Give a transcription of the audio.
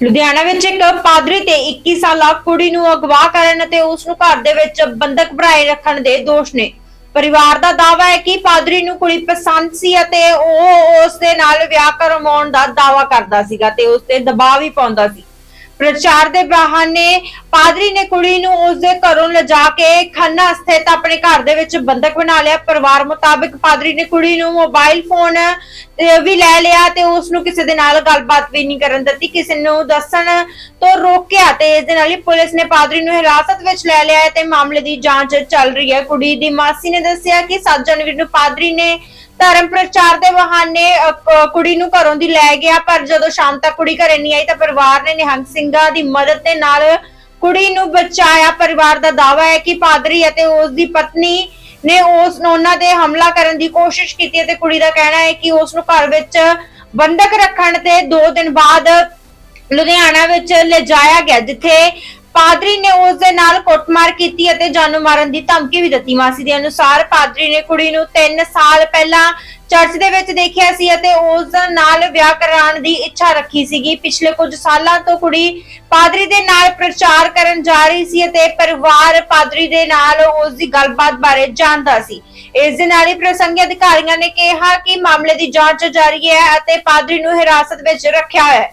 ਲੁਧਿਆਣਾ ਵਿੱਚ ਇੱਕ ਪਾਦਰੀ ਤੇ 21 ਸਾਲਾ ਕੁੜੀ ਨੂੰ ਅਗਵਾ ਕਰਨ ਅਤੇ ਉਸ ਨੂੰ ਘਰ ਦੇ ਵਿੱਚ ਬੰਦਕ ਬਣਾਏ ਰੱਖਣ ਦੇ ਦੋਸ਼ ਨੇ। ਪਰਿਵਾਰ ਦਾ ਦਾਅਵਾ ਹੈ ਕਿ ਪਾਦਰੀ ਨੂੰ ਕੁੜੀ ਪਸੰਦ ਸੀ ਅਤੇ ਉਹ ਉਸ ਦੇ ਨਾਲ ਵਿਆਹ ਕਰਵਾਉਣ ਦਾ ਦਾਅਵਾ ਕਰਦਾ ਸੀਗਾ ਤੇ ਉਸ ਤੇ ਦਬਾਅ ਵੀ ਪਾਉਂਦਾ ਸੀ। ਪ੍ਰਚਾਰ ਦੇ ਬਹਾਨੇ ਪਾਦਰੀ ਨੇ ਕੁੜੀ ਨੂੰ ਉਸ ਦੇ ਘਰੋਂ ਲਿਜਾ ਕੇ ਖੰਨਾ ਸਥਿਤ ਆਪਣੇ ਘਰ ਦੇ ਵਿੱਚ ਬੰਦਕ ਬਣਾ ਲਿਆ। ਪਰਿਵਾਰ ਮੁਤਾਬਕ ਪਾਦਰੀ ਨੇ ਕੁੜੀ ਨੂੰ ਮੋਬਾਈਲ ਫੋਨ ਵੀ ਲੈ ਲਿਆ ਤੇ ਉਸ ਨੂੰ ਕਿਸੇ ਦੇ ਨਾਲ ਗੱਲਬਾਤ ਵੀ ਨਹੀਂ ਕਰਨ ਦਿੱਤੀ। ਕਿਸੇ ਨੂੰ ਦੱਸਣ ਤੋਂ ਰੋਕਿਆ ਤੇ ਇਸ ਦੇ ਨਾਲ ਹੀ ਪੁਲਿਸ ਨੇ ਪਾਦਰੀ ਨੂੰ ਹਿਰਾਸਤ ਵਿੱਚ ਲੈ ਲਿਆ ਤੇ ਮਾਮਲੇ ਦੀ ਜਾਂਚ ਚੱਲ ਰਹੀ ਹੈ। ਕੁੜੀ ਦੀ ਮਾਸੀ ਨੇ ਦੱਸਿਆ ਕਿ 7 ਜਨਵਰੀ ਨੂੰ ਪਾਦਰੀ ਨੇ ਧਰਮ ਪ੍ਰਚਾਰ ਦੇ ਬਹਾਨੇ ਕੁੜੀ ਨੂੰ ਘਰੋਂ ਦੀ ਲੈ ਗਿਆ, ਪਰ ਜਦੋਂ ਸ਼ਾਮ ਤੱਕ ਕੁੜੀ ਘਰੇ ਨਹੀਂ ਆਈ ਤਾਂ ਪਰਿਵਾਰ ਨੇ ਨਿਹੰਗ ਸਿੰਘਾਂ ਦੀ ਮਦਦ ਦੇ ਨਾਲ ਕੁੜੀ ਨੂੰ ਬਚਾਇਆ। ਪਰਿਵਾਰ ਦਾ ਦਾਅਵਾ ਹੈ ਕਿ ਪਾਦਰੀ ਅਤੇ ਉਸ ਦੀ ਪਤਨੀ ਨੇ ਉਸ ਨੂੰ ਉਹਨਾਂ ਤੇ ਹਮਲਾ ਕਰਨ ਦੀ ਕੋਸ਼ਿਸ਼ ਕੀਤੀ ਅਤੇ ਕੁੜੀ ਦਾ ਕਹਿਣਾ ਹੈ ਕਿ ਉਸ ਨੂੰ ਘਰ ਵਿੱਚ ਬੰਦਕ ਰੱਖਣ ਤੇ 2 ਦਿਨ ਬਾਅਦ ਲੁਧਿਆਣਾ ਵਿੱਚ ਲਿਜਾਇਆ ਗਿਆ, ਜਿੱਥੇ ਪਾਦਰੀ ਨੇ ਉਸ ਦੇ ਨਾਲ ਕੁੱਟਮਾਰ ਕੀਤੀ ਅਤੇ ਜਾਨੋਂ ਮਾਰਨ ਦੀ ਧਮਕੀ ਵੀ ਦਿੱਤੀ। ਮਾਸੀ ਦੇ ਅਨੁਸਾਰ ਪਾਦਰੀ ਨੇ ਕੁੜੀ ਨੂੰ 3 ਸਾਲ ਪਹਿਲਾਂ ਚਰਚ ਦੇ ਵਿੱਚ ਦੇਖਿਆ ਸੀ ਅਤੇ ਉਸ ਨਾਲ ਵਿਆਹ ਕਰਾਉਣ ਦੀ ਇੱਛਾ ਰੱਖੀ ਸੀਗੀ। ਪਿਛਲੇ ਕੁਝ ਸਾਲਾਂ ਤੋਂ ਕੁੜੀ ਪਾਦਰੀ ਦੇ ਨਾਲ ਪ੍ਰਚਾਰ ਕਰਨ ਜਾ ਰਹੀ ਸੀ ਅਤੇ ਪਰਿਵਾਰ ਪਾਦਰੀ ਦੇ ਨਾਲ ਉਸ ਦੀ ਗੱਲਬਾਤ ਬਾਰੇ ਜਾਣਦਾ ਸੀ। ਇਸ ਦੇ ਨਾਲ ਹੀ ਪ੍ਰਸੰਗੀ ਅਧਿਕਾਰੀਆਂ ਨੇ ਕਿਹਾ ਕਿ ਮਾਮਲੇ ਦੀ ਜਾਂਚ ਜਾਰੀ ਹੈ ਅਤੇ ਪਾਦਰੀ ਨੂੰ ਹਿਰਾਸਤ ਵਿੱਚ ਰੱਖਿਆ ਹੈ।